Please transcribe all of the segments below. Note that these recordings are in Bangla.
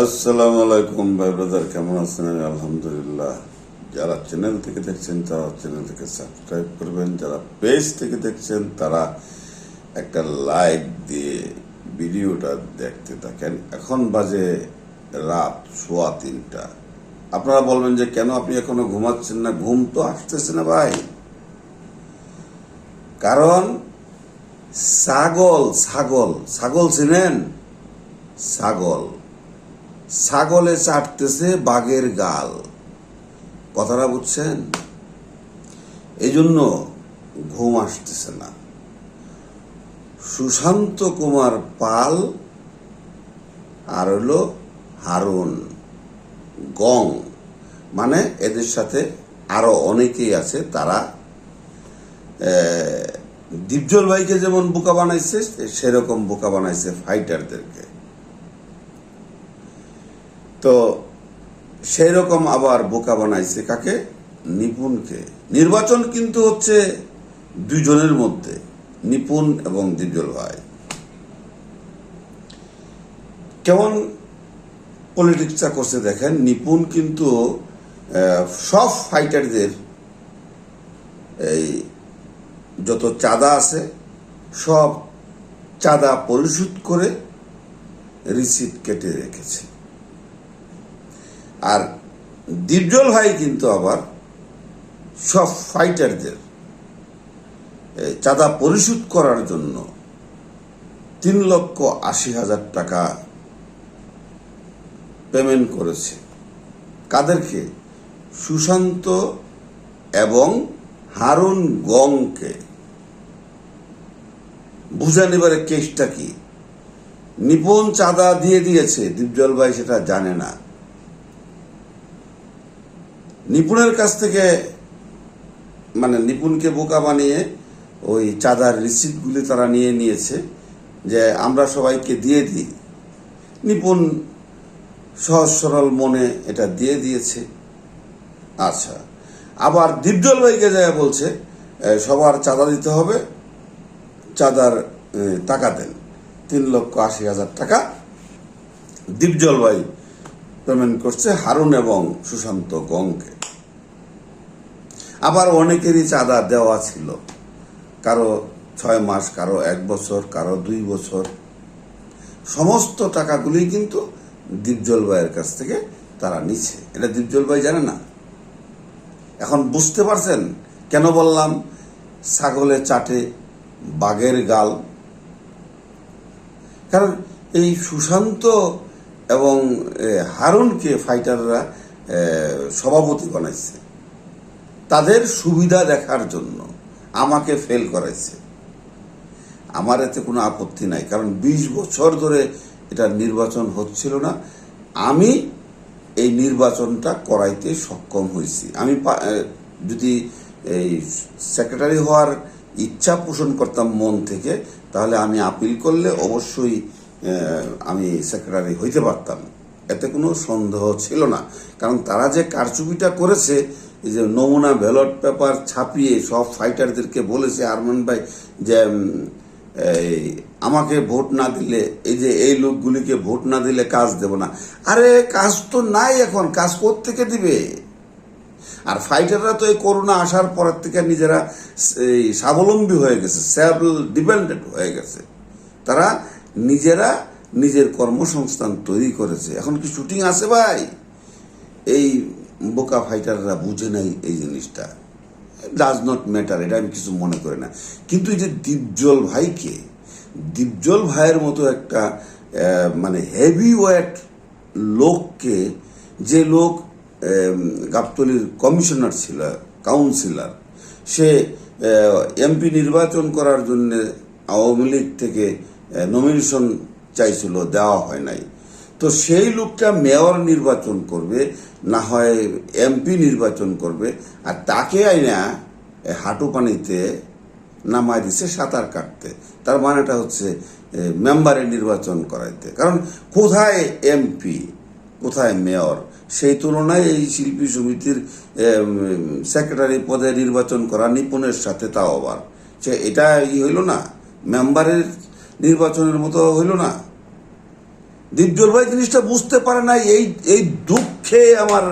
আসসালামু আলাইকুম ভাই ব্রাদার, কেমন আছেন? আলহামদুলিল্লাহ। যারা চ্যানেল থেকে দেখছেন, তারা চ্যানেল থেকে সাবস্ক্রাইব করবেন। যারা পেজ থেকে দেখছেন, তারা একটা লাইক দিয়ে ভিডিওটা দেখতে থাকেন। এখন বাজে রাত সোয়া তিনটা। আপনারা বলবেন যে, কেন আপনি এখনও ঘুমাচ্ছেন না? ঘুম তো আসতেছে না ভাই। কারণ ছাগল ছাগল ছাগল চিনেন? ছাগল। ছাগলে চাটতেছে বাঘের গাল। কথাটা বুঝছেন? এই জন্য ঘুম আসতেছে না। সুশান্ত কুমার পাল আর হলো হারুন গং। মানে এদের সাথে আরও অনেকেই আছে, তারা দীপজল ভাইকে যেমন বোকা বানাইছে, সেরকম বোকা বানাইছে ফাইটারদেরকে তো সেই রকম আবার বোকা বানাইছে কাকে? নিপুণকে। নির্বাচন কিন্তু হচ্ছে দুজনের মধ্যে, নিপুণ এবং দিব্যল ভাই। কেমন পলিটিক্সটা করছে দেখেন, নিপুণ কিন্তু সব ফাইটারদের এই যত চাঁদা আছে, সব চাঁদা পরিশোধ করে রিসিপ্ট কেটে রেখেছে। আর দীপজল ভাই কিন্তু আবার সব ফাইটারদের চাঁদা পরিশোধ করার জন্য তিন লক্ষ আশি হাজার টাকা পেমেন্ট করেছে। কাদেরকে? সুশান্ত এবং হারুন গংকে। বুঝে নেবারে কেসটা কি? নিপুণ চাঁদা দিয়ে দিয়েছে দীপজল ভাই সেটা জানে না। নিপুণের কাছ থেকে মানে নিপুণকে বোকা বানিয়ে ওই চাঁদার রিসিপ্টগুলি তারা নিয়ে নিয়েছে যে আমরা সবাইকে দিয়ে দিই। নিপুণ সহজ সরল মনে এটা দিয়ে দিয়েছে। আচ্ছা আবার দীপজল ভাইকে যায় বলছে সবার চাঁদা দিতে হবে, চাঁদার টাকা দেন, তিন লক্ষ আশি হাজার টাকা। দীপজল ভাই পেমেন্ট করছে হারুন এবং সুশান্ত গংকে আবার অনেকেরই চাঁদা দেওয়া ছিল। কারও ছয় মাস, কারও এক বছর, কারও দুই বছর। সমস্ত টাকাগুলি কিন্তু দীপজল ভাইয়ের কাছ থেকে তারা নিচ্ছে। এটা দীপজল ভাই জানে না? এখন বুঝতে পারছেন? কেন বললাম? ছাগলে চাটে বাঘের গাল। কারণ এই সুশান্ত এবং হারুনকে ফাইটাররা সভাপতি বানাইছে। তাদের সুবিধা দেখার জন্য আমাকে ফেল করাইছে। আমার এতে কোনো আপত্তি নাই, কারণ ২০ বছর ধরে এটা নির্বাচন হচ্ছিল না। আমি এই নির্বাচনটা করাইতে সক্ষম হয়েছি আমি যদি এই সেক্রেটারি হওয়ার ইচ্ছা পোষণ করতাম মন থেকে, তাহলে আমি আপিল করলে অবশ্যই আমি সেক্রেটারি হইতে পারতাম। এতে কোনো সন্দেহ ছিল না। কারণ তারা যে কারচুপিটা করেছে এই যে নমুনা ব্যালট পেপার ছাপিয়ে সব ফাইটারদেরকে বলেছে আরমান ভাই যে আমাকে ভোট না দিলে, এই যে এই লোকগুলিকে ভোট না দিলে কাজ দেব না। আরে, কাজ তো নাই এখন, কাজ থেকে দিবে? আর ফাইটাররা তো এই করোনা আসার পরের থেকে নিজেরা এই স্বাবলম্বী হয়ে গেছে সেলফ ডিপেন্ডেন্ট হয়ে গেছে। তারা নিজেরা নিজের কর্মসংস্থান তৈরি করেছে। এখন কি শুটিং আছে ভাই? এই বোকা ফাইটাররা বুঝে নাই এই জিনিসটা। ডাজ নট ম্যাটার এটা আমি কিছু মনে করি না। কিন্তু এই যে দীপজল ভাইকে, দীপজল ভাইয়ের মতো একটা মানে হেভি ওয়েট লোককে, যে লোক গাবতলির কমিশনার ছিল কাউন্সিলর সে এমপি নির্বাচন করার জন্য আওয়ামী লীগ থেকে নমিনেশন চাইছিল, দেওয়া হয় নাই। তো সেই লোকটা মেয়র নির্বাচন করবে, না হয় এমপি নির্বাচন করবে, আর তাকে আইনা হাঁটু পানিতে নামায় দিছে, সাঁতার কাটতে। তার মানেটা হচ্ছে মেম্বারে নির্বাচন করাইতে। কারণ কোথায় এমপি, কোথায় মেয়র? সেই তুলনায় এই শিল্পী সমিতির সেক্রেটারি পদে নির্বাচন করা নিপুণের সাথে তাও আবার। সে এটা ই হইল না, মেম্বারের নির্বাচনের মতো হইল না। দীপজল ভাই জিনিসটা বুঝতে পারে না, এই এই দুঃখে আমার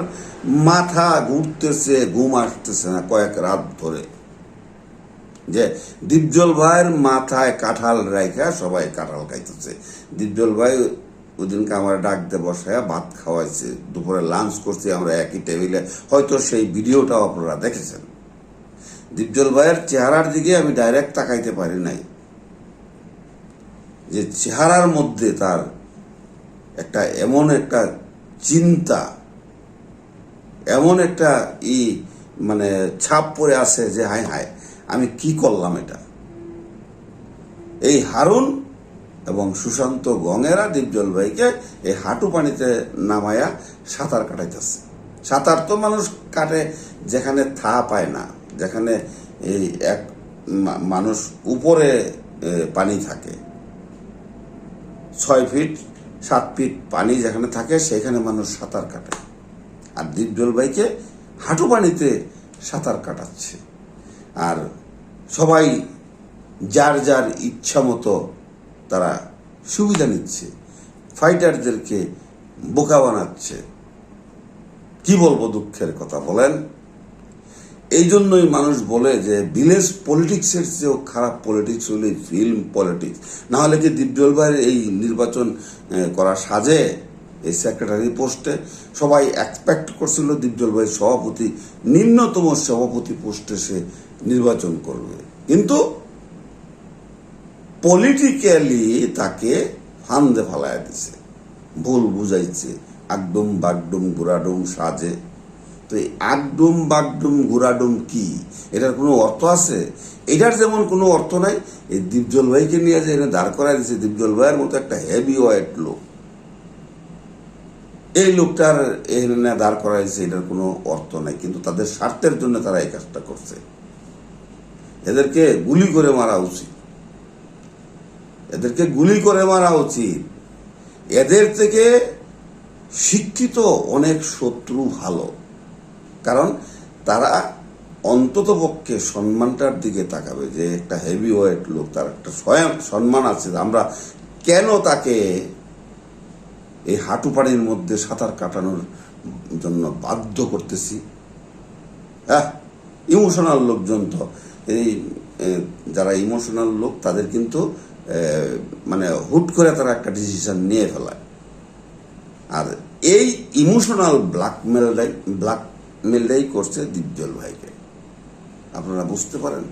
মাথা ঘুরতেছে, ঘুম আসতেছে না কয়েক রাত ধরে। যে দীপজল ভাইয়ের মাথায় কাঁঠাল রাইখা সবাই কাঁঠাল খাইতেছে। দীপজল ভাই ওদিনকে আমার ডাক দিয়ে বসায় ভাত খাওয়াইছে, দুপুরে লাঞ্চ করছি, আমরা একই টেবিলে হয়তো সেই ভিডিওটাও আপনারা দেখেছেন। দীপজল ভাইয়ের চেহারার দিকে আমি ডাইরেক্ট তাকাইতে পারি নাই। যে চেহারার মধ্যে তার একটা এমন একটা চিন্তা, এমন একটা ই মানে ছাপ পড়ে আছে যে, হায় হায়, আমি কি করলাম এটা? এই হারুন এবং সুশান্ত গঙেরা দীপজল ভাইকে এই হাঁটু পানিতে নামায়া সাঁতার কাটাইতেছে। সাঁতার তো মানুষ কাটে যেখানে থা পায় না, যেখানে এই এক মানুষ উপরে পানি থাকে। ছয় ফিট সাত ফিট পানি যেখানে থাকে, সেখানে মানুষ সাঁতার কাটে। আর দীপজল ভাইকে হাঁটু পানিতে সাঁতার কাটাচ্ছে। আর সবাই যার যার ইচ্ছা মতো তারা সুবিধা নিচ্ছে। ফাইটারদেরকে বোকা বানাচ্ছে। কি বলব দুঃখের কথা বলেন? এই জন্যই মানুষ বলে যে ভিলেজ পলিটিক্সের চেয়েও খারাপ পলিটিক্স হলে ফিল্ম পলিটিক্স। না হলে কি দীপজল এই নির্বাচন করা সাজে, এই সেক্রেটারি পোস্টে সবাই এক্সপেক্ট করছিল দীপজল সভাপতি, নিম্নতম সভাপতি পোস্টে সে নির্বাচন করবে। কিন্তু পলিটিক্যালি তাকে ফান্দে ফালায় দিছে। ভুল বুঝাইছে। একদম বাগডুম, গুড়াডুম, সাজে। তো এই আকডুম বাগডুম ঘোরাডুম কি? এটার কোনো অর্থ আছে? এটার যেমন কোনো অর্থ নাই, এই দীপজল ভাইকে নিয়ে যে এনে দাঁড় করাই দিছে, দীপজল ভাইয়ের মতো একটা হেভি ওয়েট লোক। এই লোকটার এখানে দাঁড় করাইছে এটার কোনো অর্থ নাই, কিন্তু তাদের স্বার্থের জন্য তারা এই কাজটা করছে। এদেরকে গুলি করে মারা উচিত। এদেরকে গুলি করে মারা উচিত। এদের থেকে শিক্ষিত অনেক শত্রু ভালো। কারণ তারা অন্তত পক্ষে সম্মানটার দিকে তাকাবে যে একটা হেভি ওয়েট লোক, তার একটা স্বয়ং সম্মান আছে। আমরা কেন তাকে এই হাঁটু পাড়ির মধ্যে সাঁতার কাটানোর জন্য বাধ্য করতেছি? হ্যাঁ ইমোশনাল লোকজন তো। এই যারা ইমোশনাল লোক, তাদের কিন্তু মানে হুট করে তারা একটা ডিসিশন নিয়ে ফেলায়। আর এই ইমোশনাল ব্ল্যাকমেলটাই ব্ল্যাকমেলটাই করছে দীপজল ভাইকে। আপনারা বুঝতে পারেন?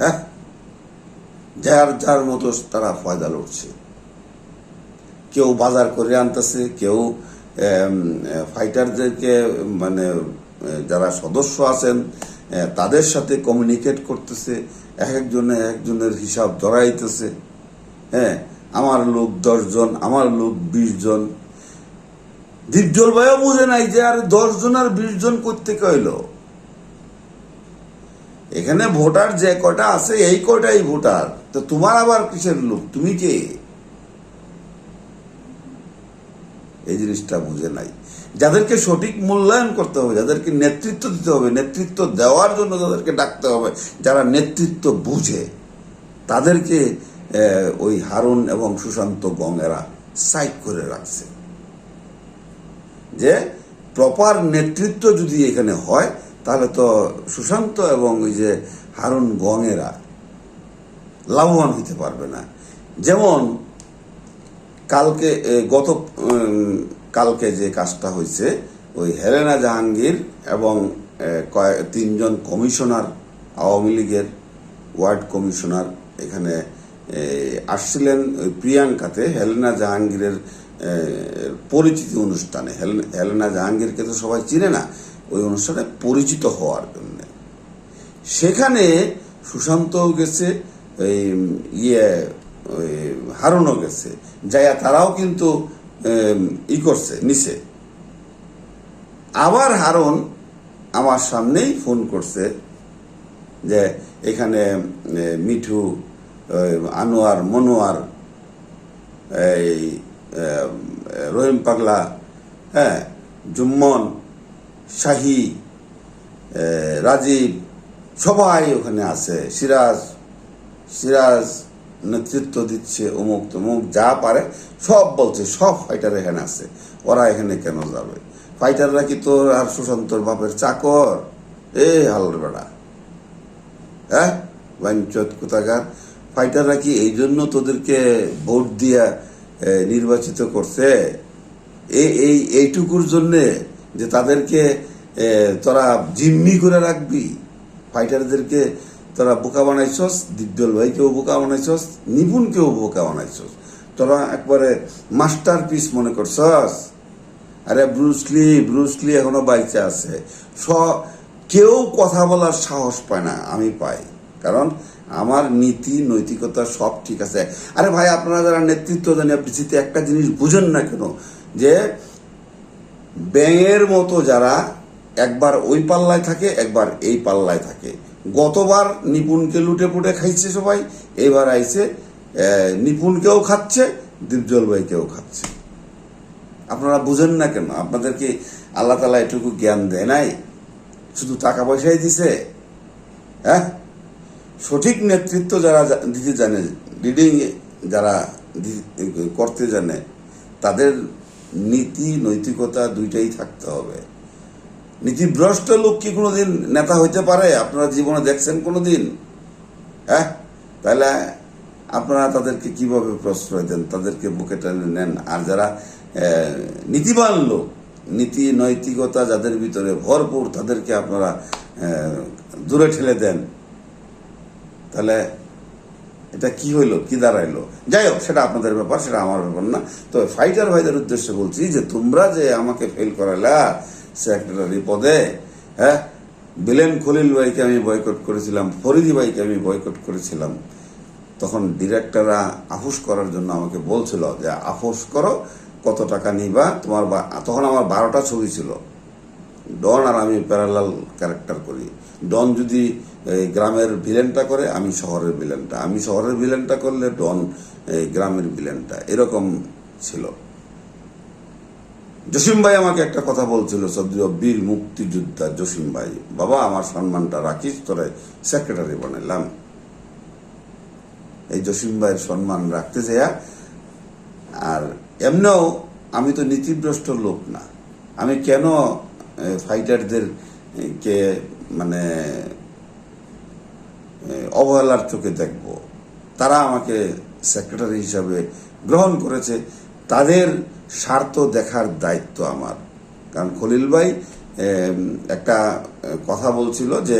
হ্যাঁ? যার যার মতো তারা ফয়দা লড়ছে। কেউ বাজার করে আনতেছে, কেউ ফাইটারদেরকে মানে যারা সদস্য আছেন তাদের সাথে কমিউনিকেট করতেছে, এক একজনে একজনের হিসাব ধরাইতেছে। হ্যাঁ? আমার লোক দশজন আমার লোক বিশ জন দীপজল ভাইও বুঝে নাই যে আর দশ জন আর বিশ জন করতে কইল এখানে ভোটার যে কটা আছে, এই কটাই ভোটার। তো তোমার আবার কিসের লোক তুমি কে? এই জিনিসটা বুঝে নাই। যাদেরকে সঠিক মূল্যায়ন করতে হবে, যাদেরকে নেতৃত্ব দিতে হবে, নেতৃত্ব দেওয়ার জন্য যাদেরকে ডাকতে হবে, যারা নেতৃত্ব বুঝে, তাদেরকে ওই হারুন এবং সুশান্ত গঙ্গেরা সাইড করে রাখছে। যে প্রপার নেতৃত্ব যদি এখানে হয়, তাহলে তো সুশান্ত এবং ওই যে হারুন গঙেরা লাভবান হতে পারবে না। যেমন কালকে গত কালকে যে কাজটা হয়েছে ওই হেলেনা জাহাঙ্গীর এবং তিনজন কমিশনার, আওয়ামী লীগের ওয়ার্ড কমিশনার এখানে আসছিলেন ওই প্রিয়াঙ্কাতে, হেলেনা জাহাঙ্গীরের পরিচিতি অনুষ্ঠানে। হেলেন- জাহাঙ্গীরকে তো সবাই চিনে না। ওই অনুষ্ঠানে পরিচিত হওয়ার জন্য। সেখানে সুশান্তও গেছে ওই ইয়ে ওই, হারুনও গেছে। যাইয়া তারাও কিন্তু ই করছে নিচে আবার হারুন আমার সামনেই ফোন করছে যে, এখানে মিঠু আনোয়ার, মনোয়ার, এই রহিম পাগলা হ্যাঁ জুম্মন, শাহী রাজীব, সবাই ওখানে আছে। সিরাজ সিরাজ নেতৃত্ব দিচ্ছে অমুক তমুক, যা পারে সব বলছে, সব ফাইটার এখানে আছে। ওরা এখানে কেন যাবে? ফাইটাররা কি তোর আর সুশান্তর বাপের চাকর? এ হালর বেড়া হ্যাঁ কোথাকার। ফাইটাররা কি এই জন্য তোদেরকে ভোট দিয়া নির্বাচিত করছে। এই এই, এইটুকুর জন্যে যে তাদেরকে তোরা জিম্মি করে রাখবি। ফাইটারদেরকে তোরা বোকা বানাইছস, দিব্যল ভাইকেও বোকা বানাইছস, নিপুণকেও বোকা বানাইছস। তোরা একবারে মাস্টার পিস মনে করছস? আরে ব্রুসলি ব্রুসলি এখনও বাইচে আছে। স, কেউ কথা বলার সাহস পায় না, আমি পাই। কারণ আমার নীতি, নৈতিকতা সব ঠিক আছে। আরে ভাই, আপনারা যারা নেতৃত্ব দেন পৃথিবীতে একটা জিনিস বুঝেন না কেন, যে ব্যাঙের মতো যারা একবার ওই পাল্লায় থাকে, একবার এই পাল্লায় থাকে। গতবার নিপুণকে লুটে পুটে খাইছে সবাই, এবার আইছে নিপুণকেও খাচ্ছে, দীপজল ভাইকেও খাচ্ছে। আপনারা বুঝেন না কেন? আপনাদেরকে আল্লাহ তালা এটুকু জ্ঞান দেয় নাই? শুধু টাকা পয়সাই দিছে? হ্যাঁ? সঠিক নেতৃত্ব যারা দিতে জানে লিডিং যারা করতে জানে, তাদের নীতি, নৈতিকতা দুইটাই থাকতে হবে। নীতিভ্রষ্ট লোক কি কোনোদিন নেতা হইতে পারে? আপনারা জীবনে দেখছেন কোনোদিন? হ্যাঁ? তাহলে আপনারা তাদেরকে কীভাবে প্রশ্রয় দেন? তাদেরকে বুকে টেনে নেন। আর যারা নীতিবান লোক, নীতি, নৈতিকতা যাদের ভিতরে ভরপুর, তাদেরকে আপনারা দূরে ঠেলে দেন। তাহলে এটা কি হইল? কি দাঁড়াইলো? যাই হোক সেটা আপনাদের ব্যাপার, সেটা আমার ব্যাপার না। তো ফাইটার ভাইদের উদ্দেশ্যে বলছি যে, তোমরা যে আমাকে ফেল করালা সেক্রেটারি পদে হ্যাঁ? বিলেন খলিল ভাইকে আমি বয়কট করেছিলাম, ফরিদি ভাইকে আমি বয়কট করেছিলাম। তখন ডিরেক্টররা আফুস করার জন্য আমাকে বলছিল যে আফুস করো, কত টাকা নিবা? তোমার তখন আমার বারোটা ছবি ছিল। ডন আর আমি প্যারালাল ক্যারেক্টার করি। ডন যদি এই, গ্রামের ভিলেনটা করে আমি শহরের ভিলেনটা আমি শহরের ভিলেনটা করলে ডন এই, গ্রামের ভিলেনটা এরকম ছিল। জসিম ভাই আমাকে একটা কথা বলছিল সদ্য বীর মুক্তিযোদ্ধা জসিম ভাই। বাবা আমার সম্মানটা রাখিস তোরে সেক্রেটারি বানাইলাম। এই জসিম ভাইয়ের সম্মান রাখতে যাইয়া আর এমনিও আমি তো নীতিভ্রষ্ট লোক না। আমি কেন ফাইটারদের কে মানে অবহেলার চোখে দেখব। তারা আমাকে সেক্রেটারি হিসাবে গ্রহণ করেছে। তাদের স্বার্থ দেখার দায়িত্ব আমার। কারণ খলিল ভাই একটা কথা বলছিল যে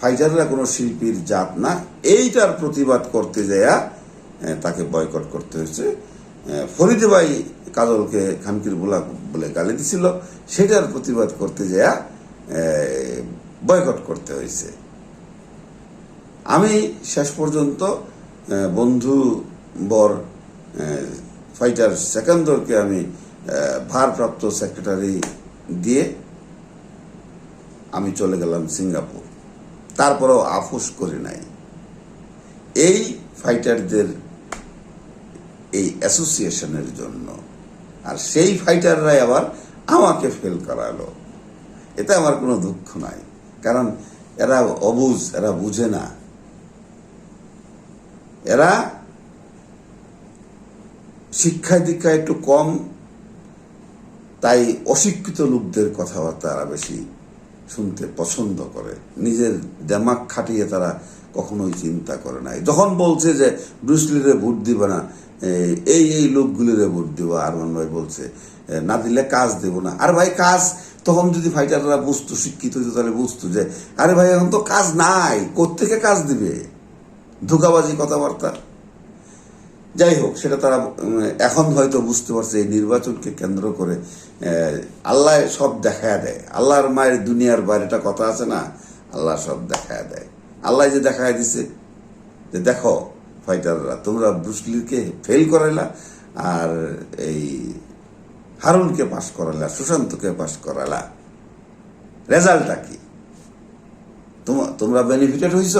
ফাইটাররা কোনো শিল্পীর জাত না। এইটার প্রতিবাদ করতে যাইয়া এ, তাকে বয়কট করতে হয়েছে। ফরিদে ভাই কাজলকে খানকির বোলা বলে গালি দিছিল। সেটার প্রতিবাদ করতে যাইয়া বয়কট করতে হয়েছে। আমি শেষ পর্যন্ত বন্ধু বর ফাইটার সেকেন্দরকে আমি ভারপ্রাপ্ত সেক্রেটারি দিয়ে আমি চলে গেলাম সিঙ্গাপুর। তারপরেও আফুস করি নাই। এই ফাইটারদের এই অ্যাসোসিয়েশনের জন্য। আর সেই ফাইটাররাই আবার আমাকে ফেল করালো। এতে আমার কোনো দুঃখ নাই। কারণ এরা অবুঝ, এরা বুঝে না। এরা শিক্ষায় দীক্ষা একটু কম, তাই অশিক্ষিত লোকদের কথাবার্তা এরা বেশি শুনতে পছন্দ করে। নিজের দেমাগ খাটিয়ে তারা কখনোই চিন্তা করে নাই যখন বলছে যে ব্রুসলিরে ভোট দিবে না এই এই লোকগুলিরে ভোট দিব আরমান ভাই বলছে না দিলে কাজ দেব না। আর ভাই, কাজ? তখন যদি ফাইটাররা বুঝতো, শিক্ষিত হতো তাহলে বুঝতো যে, আরে ভাই, এখন তো কাজ নাই, কোত্থেকে কাজ দিবে? ধোকাবাজি কথাবার্তা। যাই হোক, সেটা তারা এখন হয়তো বুঝতে পারছে এই নির্বাচনকে কেন্দ্র করে আল্লাহ সব দেখায় দেয়। আল্লাহর মায়ের দুনিয়ার বাইরেটা কথা আছে না? আল্লাহ সব দেখায় দেয়। আল্লাহ যে দেখায় দিছে, যে দেখো ফাইটাররা, তোমরা ব্রুসলিকে ফেল করাইলা আর এই হারুনকে পাশ করালা সুশান্তকে পাশ করালা রেজাল্টটা কি? তোম- তোমরা বেনিফিটেড হইছ?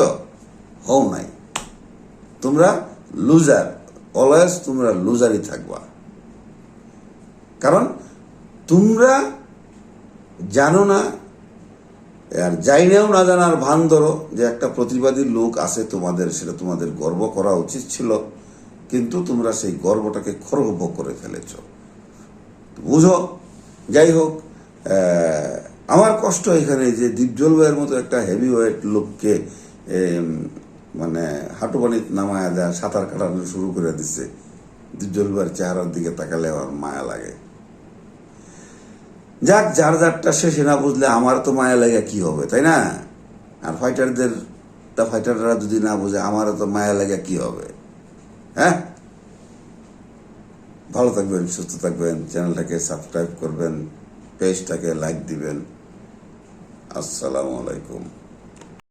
হও নাই। তোমরা লুজার অলওয়েজ তোমরা লুজারই থাকবা। কারণ তোমরা জানো না, আর জাইনেও না জানার ভান ধরো যে একটা প্রতিবাদী লোক আছে তোমাদের, সেটা তোমাদের গর্ব করা উচিত ছিল, কিন্তু তোমরা সেই গর্বটাকে খর্ব করে ফেলেছ। বুঝো? যাই হোক আমার কষ্ট এখানে যে দীপজল ভাইয়ের মতো একটা হেভি ওয়েট লোককে মানে হাঁটু পানিত নামায় দেয় সাঁতার কাটানো শুরু করে দিচ্ছে দীপজল ভাইয়ের চেহারার দিকে তাকালে আমার মায়া লাগে। যাক, যার যারটা শেষে না বুঝলে আমার তো মায়া লাগে, কি হবে, তাই না? আর ফাইটারদের ফাইটাররা যদি না বুঝে, আমারও তো মায়া লাগে, কি হবে? হ্যাঁ? ভালো থাকবেন, সুস্থ থাকবেন, চ্যানেলটাকে সাবস্ক্রাইব করবেন পেজটাকে লাইক দিবেন। আসসালামু আলাইকুম।